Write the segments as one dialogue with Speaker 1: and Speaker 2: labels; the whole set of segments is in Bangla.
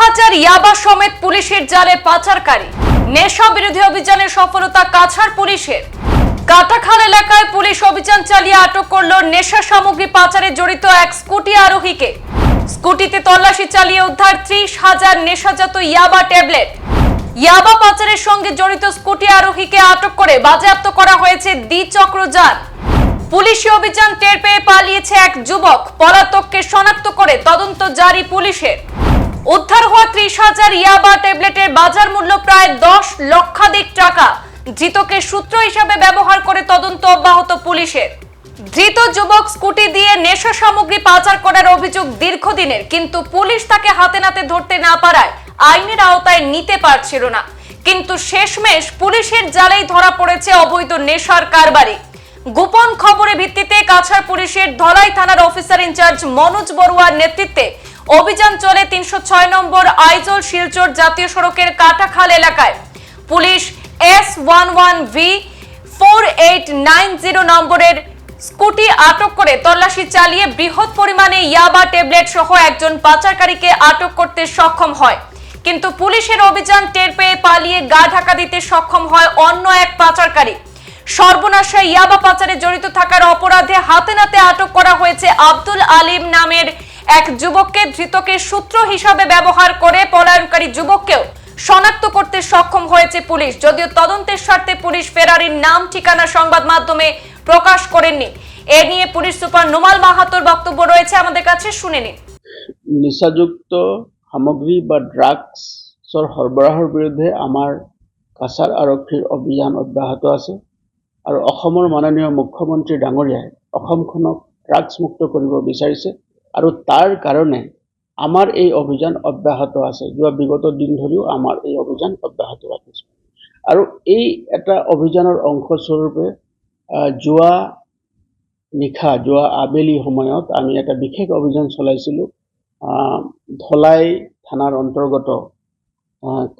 Speaker 1: হাজার ইয়াবা সমেত পুলিশের জালে পাচারকারী। নেশা বিরোধী অভিযানের সফলতা কাছাড় পুলিশের। কাটাখাল এলাকায় পুলিশ অভিযান চালিয়ে আটক করল নেশা সামগ্রী পাচারে জড়িত এক স্কুটি আরোহীকে। স্কুটিতে তল্লাশি চালিয়ে উদ্ধার ত্রিশ হাজার নেশাজাত ইয়াবা ট্যাবলেট। ইয়াবা পাচারের সঙ্গে জড়িত স্কুটি আরোহীকে আটক করে বাজেয়াপ্ত করা হয়েছে দ্বিচক্রযান পুলিশি অভিযান টের পেয়ে পালিয়েছে এক যুবক। পলাতককে শনাক্ত করে তদন্ত জারি পুলিশের। উদ্ধার হওয়া ত্রিশ হাজার ইয়াবা ট্যাবলেটের বাজার মূল্য প্রায় দশ লক্ষাধিক টাকা। ধৃতকে সূত্র হিসাবে ব্যবহার করে তদন্ত অব্যাহত পুলিশের। ধৃত যুবক স্কুটি দিয়ে নেশা সামগ্রী পাচার করার অভিযোগ দীর্ঘদিনের, কিন্তু পুলিশ তাকে হাতে নাতে ধরতে না পারায় আইনের আওতায় নিতে পারছিল না। কিন্তু শেষমেশ পুলিশের জালেই ধরা পড়েছে অবৈধ নেশার কারবারি। গোপন খবরের ভিত্তিতে কাছাড় পুলিশের ধলাই থানার অফিসার ইনচার্জ মনোজ বড়ুয়ার নেতৃত্বে অভিযান চলে তিনশো ছয় নম্বর আইজল শিলচর জাতীয় সড়কের কাটাখাল এলাকায়। Police S one one V four eight nine zero নম্বরের স্কুটি আটক করে তল্লাশি চালিয়ে বৃহৎ পরিমাণে ইয়াবা ট্যাবলেট সহ একজন পাচারকারীকে আটক করতে সক্ষম হয়। কিন্তু পুলিশের অভিযান টের পেয়ে পালিয়ে গা ঢাকা দিতে সক্ষম হয় অন্য এক পাচারকারী। সর্বনাশা ইয়াবা পাচারে জড়িত থাকার অপরাধে হাতে নাতে আটক করা হয়েছে আব্দুল আলিম নামের এক যুবককে ধৃতকে সূত্র হিসাবে ব্যবহার করে পলায়নকারী যুবককেও শনাক্ত করতে সক্ষম হয়েছে পুলিশ। যদিও তদন্তের স্বার্থে পুলিশ ফেরারির নাম, ঠিকানা, সংবাদ মাধ্যমে প্রকাশ করেননি। এ নিয়ে পুলিশ সুপার নোমাল মাহাতোর বক্তব্য রয়েছে। আমাদের কাছে শুনে নিন।
Speaker 2: নিচাযুক্ত সামগ্ৰী বা ড্ৰাগছৰ সৰবৰাহৰ বিৰুদ্ধে আমাৰ কাছাৰ আৰক্ষীৰ অভিযান অব্যাহত আছে আৰু অসমৰ মাননীয় মুখ্যমন্ত্ৰী ডাঙৰীয়াই অসমখনক ড্ৰাগছমুক্ত কৰিব বিচাৰিছে। আৰু তাৰ কাৰণে আমাৰ এই অভিযান অব্যাহত আছে। যোৱা বিগত দিন ধৰিও আমাৰ এই অভিযান অব্যাহত ৰাখিছোঁ। আৰু এই এটা অভিযানৰ অংশস্বৰূপে যোৱা নিশা, যোৱা আবেলি সময়ত আমি এটা বিশেষ অভিযান চলাইছিলোঁ। ধলাই থানাৰ অন্তৰ্গত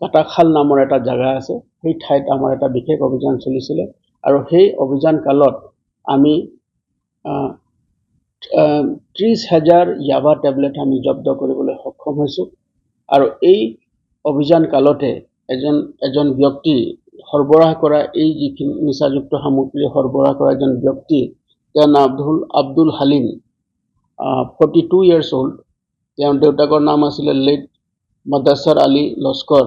Speaker 2: কাটাখাল নামৰ এটা জেগা আছে। সেই ঠাইত আমাৰ এটা বিশেষ অভিযান চলিছিলে। আৰু সেই অভিযান কালত আমি ত্ৰিছ হাজাৰ ইয়াবা টেবলেট আমি জব্দ কৰিবলৈ সক্ষম হৈছোঁ। আৰু এই অভিযান কালতে এজন এজন ব্যক্তি সৰবৰাহ কৰা এই যিখিনি নিচাযুক্ত সামগ্ৰী সৰবৰাহ কৰা এজন ব্যক্তি, তেওঁৰ নাম Abdul Abdul Halim forty two years old তেওঁৰ দেউতাকৰ নাম আছিলে লেট মদাছাৰ আলী লস্কৰ,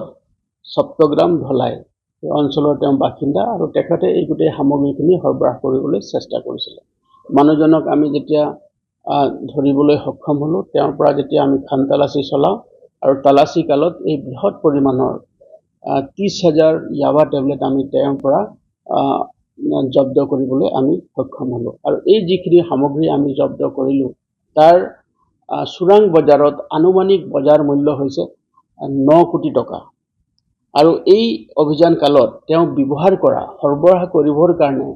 Speaker 2: সপ্তগ্ৰাম ধলাই। এই অঞ্চলৰ তেওঁ বাসিন্দা আৰু তেখেতে এই গোটেই সামগ্ৰীখিনি সৰবৰাহ কৰিবলৈ চেষ্টা কৰিছিলে। মানুহজনক আমি যেতিয়া ধৰিবলৈ সক্ষম হ'লোঁ। তেওঁৰ পৰা যেতিয়া আমি খান তালাচী চলাওঁ আৰু তালাচী কালত এই বৃহৎ পৰিমাণৰ ত্ৰিছ হাজাৰ ইয়াবা টেবলেট আমি তেওঁৰ পৰা জব্দ কৰিবলৈ আমি সক্ষম হ'লোঁ। আৰু এই যিখিনি সামগ্ৰী আমি জব্দ কৰিলোঁ, তাৰ চোৰাং বজাৰত আনুমানিক বজাৰ মূল্য হৈছে ন কোটি টকা। আৰু এই অভিযান কালত তেওঁ ব্যৱহাৰ কৰা, সৰবৰাহ কৰিবৰ কাৰণে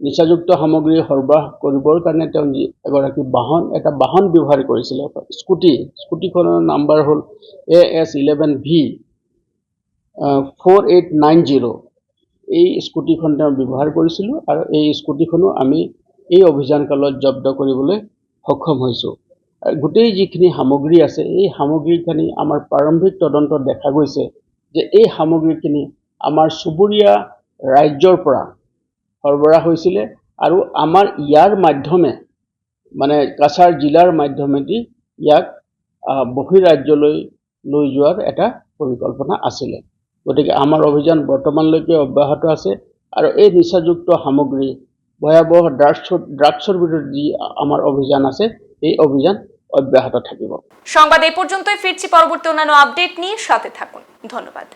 Speaker 2: নিচাযুক্ত সামগ্ৰী সৰবৰাহ কৰিবৰ কাৰণে তেওঁ এগৰাকী বাহন, এটা বাহন ব্যৱহাৰ কৰিছিলে। স্কুটি, স্কুটিখনৰ নাম্বাৰ হ'ল A S eleven V four eight nine zero' এই স্কুটিখন তেওঁ ব্যৱহাৰ কৰিছিলোঁ আৰু এই স্কুটিখনো আমি এই অভিযান কালত জব্দ কৰিবলৈ সক্ষম হৈছোঁ। গোটেই যিখিনি সামগ্ৰী আছে, এই সামগ্ৰীখিনি আমাৰ প্ৰাৰম্ভিক তদন্তত দেখা গৈছে যে এই সামগ্ৰীখিনি আমাৰ চুবুৰীয়া ৰাজ্যৰ পৰা সৰবৰাহ হৈছিলে আৰু আমাৰ ইয়াৰ মাধ্যমে মানে কাছাৰ জিলাৰ মাধ্যমেদি ইয়াক আহ, বহিৰাজ্যলৈ লৈ যোৱাৰ এটা পৰিকল্পনা আছিলে। গতিকে আমাৰ অভিযান বৰ্তমানলৈকে অব্যাহত আছে আৰু এই নিচাযুক্ত সামগ্ৰী ভয়াৱহ ড্ৰাগছৰ ড্ৰাগছৰ বিৰুদ্ধে যি আমাৰ অভিযান আছে এই অভিযান অব্যাহত থাকিব।
Speaker 1: সংবাদ এই পর্যন্তই। ফিরছি পরবর্তী অন্যান্য আপডেট নিয়ে। সাথে থাকুন। ধন্যবাদ।